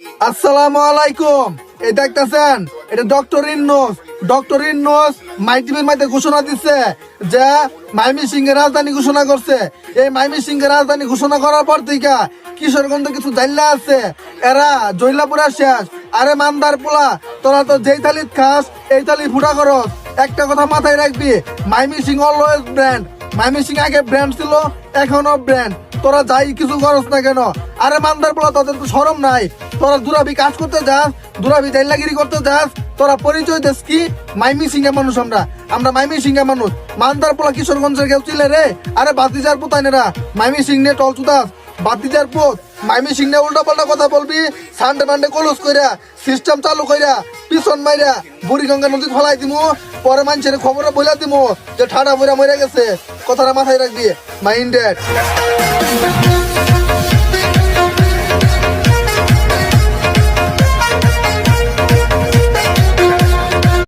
আসসালামু আলাইকুম। এই দেখতেছেন, এটা ডক্টর ইন্নোস ডক্টর ইন্নোস মাই টিভির মধ্যে ঘোষণা দিচ্ছে যে মাইমি সিং এর রাজধানী ঘোষণা করছে। এই মাইমি সিং রাজধানী ঘোষণা করার পর থেকে কিশোরগঞ্জ কিছু জাইলা আছে। এরা জৈলাপুরা শেষ, আরে মান্দার পোলা, তোরা তো যেই থালিত খাস, এই থালি ফুটা করস। একটা কথা মাথায় রাখবি, মাইমি সিং অলওয়েজ ব্র্যান্ড মাইমি সিং আগে ব্র্যান্ড ছিল এখনও ব্র্যান্ড তোরা যাই, কিছু করস না কেন? আরে মান্দার বলা তোদের তো সরম নাই। তোরা দুরাবি কাজ করতে যাস, দুরাবি জাইলাগিরি করতে যাস, তোরা পরিচয় দেশ কি? মাইমি সিংহা মানুষ আমরা। আমরা মাইমি সিংহা মানুষ। মান্দার পোলা কিশোরগঞ্জের কেউ ছিলে রে? আরে বাতিজার পোতাইনেরা। মাইমি সিং নে টল চুদাস বাতিজার পোত, মাইমি সিংনে উল্টা পাল্টা কথা বলবি, সানডে মানডে কলস কইরা সিস্টেম চালু কইরা, পিছন মাইরা বুড়িগঙ্গা নদীত ফলাই দিমু, পরে মানুষের খবর বইলা দিমু যে ঠাডা বইরা মরে গেছে, কথাটা মাথায় রাখবি, মাইন্ডেড।